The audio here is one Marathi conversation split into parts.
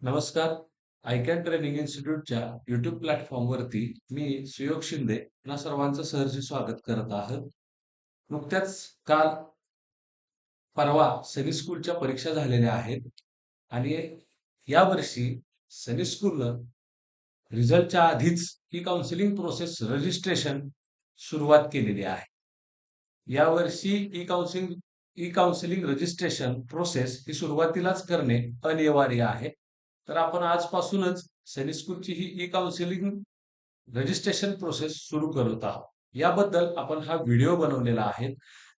नमस्कार. आयकॅन ट्रेनिंग इन्स्टिट्यूटच्या युट्यूब प्लॅटफॉर्मवरती मी सुयोग शिंदे ना सर्वांचं सहर्ष स्वागत करत आहोत. नुकत्याच काल परवा सनी स्कूलच्या परीक्षा झालेल्या आहेत आणि यावर्षी सनी स्कूलनं रिझल्टच्या आधीच ही काउन्सिलिंग प्रोसेस रजिस्ट्रेशन सुरुवात केलेली आहे. यावर्षी E counselling E counselling registration process ही सुरुवातीलाच करणे अनिवार्य आहे. तर आपण आजपासूनच सैनिक स्कूलची ही ई काउन्सिलिंग रजिस्ट्रेशन प्रोसेस सुरू करत आहोत. याबद्दल आपण हा व्हिडिओ बनवलेला आहे.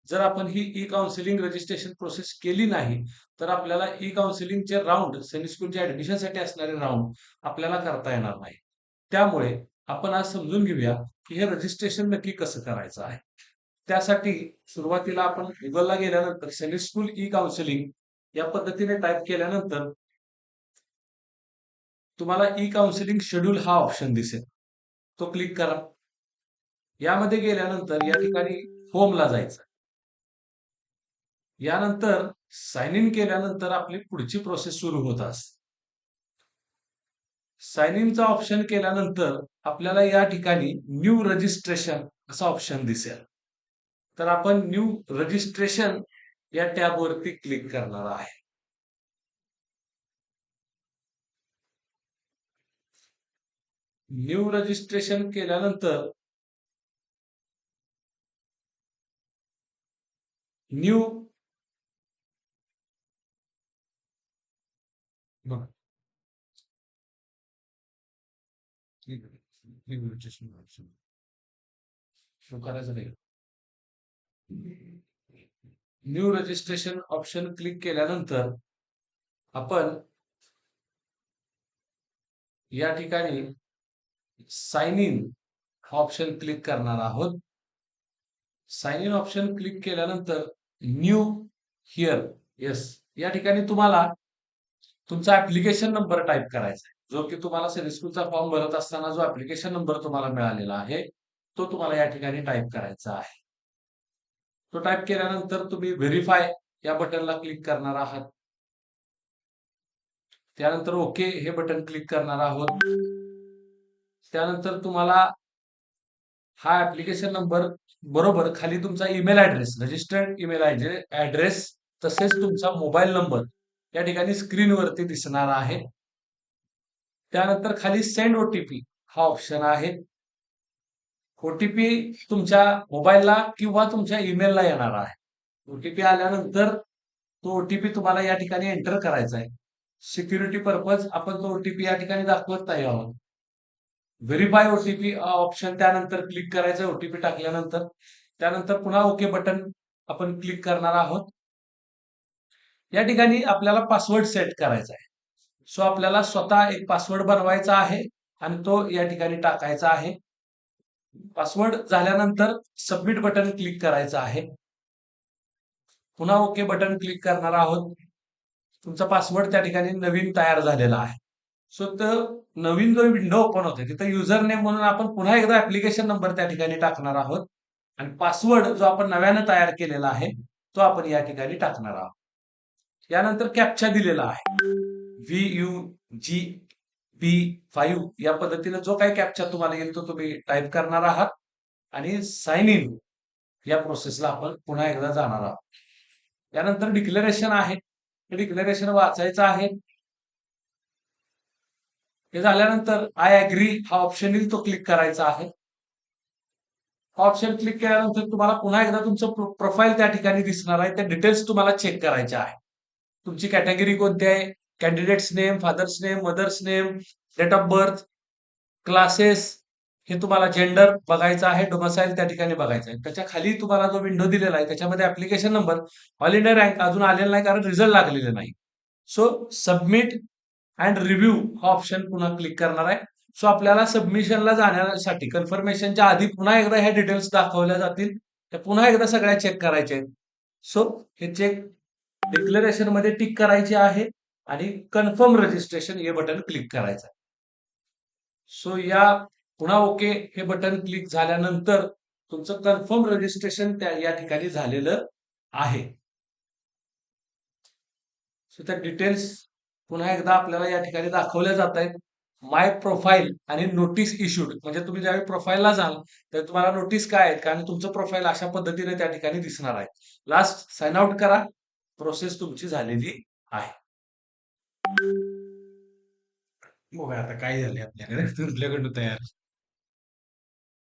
जर आपण ही ई काउन्सिलिंग रजिस्ट्रेशन प्रोसेस केली नाही तर आपल्याला ई काउन्सिलिंगचे राऊंड सैनिक स्कूलच्या ऍडमिशनसाठी असणारे राऊंड आपल्याला करता येणार नाही. त्यामुळे आपण आज समजून घेऊया की हे रजिस्ट्रेशन नक्की कसं करायचं आहे. त्यासाठी सुरुवातीला आपण गुगलला गेल्यानंतर सेमिस्कूल ई काउन्सिलिंग या पद्धतीने टाईप केल्यानंतर तुम्हाला ई काउन्सिलिंग शेड्यूल हा ऑप्शन दिसेल. तो क्लिक करा. यामध्ये गेल्यानंतर या ठिकाणी होमला जायचं. यानंतर साइन इन केल्यानंतर आपली पुढची प्रोसेस सुरू होत असते. साइन इनचा ऑप्शन केल्यानंतर आपल्याला या ठिकाणी न्यू रजिस्ट्रेशन असा ऑप्शन दिसेल. तर आपण न्यू रजिस्ट्रेशन या टॅबवरती क्लिक करणार आहे. न्यू रजिस्ट्रेशन केल्यानंतर न्यू करायचं नाही. न्यू रजिस्ट्रेशन ऑप्शन क्लिक केल्यानंतर आपण या ठिकाणी साइन इन हा ऑप्शन क्लिक करणार आहोत. साइन इन ऑप्शन क्लिक केल्यानंतर न्यू हिअर येस या ठिकाणी तुम्हाला तुमचा ऍप्लिकेशन नंबर टाईप करायचा आहे. जो की तुम्हाला स्कूलचा फॉर्म भरत असताना जो ऍप्लिकेशन नंबर तुम्हाला मिळालेला आहे तो तुम्हाला या ठिकाणी टाईप करायचा आहे. तो टाईप केल्यानंतर तुम्ही व्हेरीफाय या बटनला क्लिक करणार आहात. त्यानंतर ओके हे बटन क्लिक करणार आहोत. त्यानंतर तुम्हाला हा ऍप्लिकेशन नंबर बरोबर खाली तुमचा email address registered email address तसेच तुमचा मोबाईल नंबर या ठिकाणी स्क्रीनवरती दिसणार आहे. त्यानंतर खाली सेंड ओटीपी हा ऑप्शन आहे. ओटीपी तुमच्या मोबाईलला किंवा तुमच्या ईमेलला येणार आहे. ओटीपी आल्यानंतर तो ओटीपी तुम्हाला या ठिकाणी एंटर करायचा आहे. सिक्युरिटी पर्पज आपण तो ओटीपी या ठिकाणी दाखवत नाही आहोत. व्हेरीफाय ओटीपी ऑप्शन त्यानंतर क्लिक करायचं ओटीपी टाकल्यानंतर. त्यानंतर पुन्हा ओके बटन आपण क्लिक करणार आहोत. या ठिकाणी आपल्याला पासवर्ड सेट करायचा आहे. सो आपल्याला स्वतः एक पासवर्ड बनवायचा आहे आणि तो या ठिकाणी टाकायचा आहे. पासवर्ड झाल्यानंतर सबमिट बटन क्लिक करायचं आहे. पुन्हा ओके बटन क्लिक करणार आहोत. तुमचा पासवर्ड त्या ठिकाणी नवीन तयार झालेला आहे. सो तर नवीन जो विंडो ओपन होते तिथं युजर नेम म्हणून आपण पुन्हा एकदा ऍप्लिकेशन नंबर त्या ठिकाणी टाकणार आहोत. आणि पासवर्ड जो आपण नव्यानं तयार केलेला आहे तो आपण या ठिकाणी टाकणार आहोत. यानंतर कॅप्चा दिलेला आहे. V U G P five या पद्धतीने जो काही कॅप्चा तुम्हाला येईल तो तुम्ही टाईप करणार आहात. आणि साइन इन या प्रोसेसला आपण पुन्हा एकदा जाणार आहोत. त्यानंतर डिक्लेरेशन आहे. डिक्लेरेशन वाचायचं आहे. हे झाल्यानंतर आय अग्री हा ऑप्शन येईल तो क्लिक करायचा आहे. हा ऑप्शन क्लिक केल्यानंतर तुम्हाला पुन्हा एकदा तुमचं प्रोफाईल त्या ठिकाणी दिसणार आहे. त्या डिटेल्स तुम्हाला चेक करायच्या आहे. तुमची कॅटेगरी कोणती आहे? Candidate's name father's name mother's name date of birth classes हे तुम्हाला जेंडर बघायचं आहे डोमसाईल त्या ठिकाणी बघायचं आहे. त्याच्याखाली तुम्हाला जो विंडो दिलेला आहे त्याच्यामध्ये application number all India rank अजून आलेला नाही कारण रिझल्ट लागलेले नाही. सो सबमिट अँड रिव्ह्यू हा ऑप्शन पुन्हा क्लिक करणार आहे. सो आपल्याला सबमिशनला जाण्यासाठी कन्फर्मेशनच्या आधी पुन्हा एकदा ह्या डिटेल्स दाखवल्या जातील. त्या पुन्हा एकदा सगळ्या चेक करायच्या आहेत. सो हे चेक डिक्लेरेशनमध्ये टिक करायचे आहे. आणि कन्फर्म रजिस्ट्रेशन हे बटन क्लिक करायचं. सो या पुन्हा ओके हे बटन क्लिक झाल्यानंतर तुमचं कन्फर्म रजिस्ट्रेशन त्या या ठिकाणी झालेलं आहे. सो त्या डिटेल्स पुन्हा एकदा आपल्याला या ठिकाणी दाखवल्या जात आहेत. माय प्रोफाईल आणि नोटीस इश्यूड म्हणजे तुम्ही ज्यावेळी प्रोफाईलला जाल तर तुम्हाला नोटीस काय आहेत? कारण तुमचं प्रोफाईल अशा पद्धतीने त्या ठिकाणी दिसणार आहे. लास्ट साइन आउट करा. प्रोसेस तुमची झालेली आहे. बघा आता काय झाले आपल्याकडे. तुमच्याकडून तयार?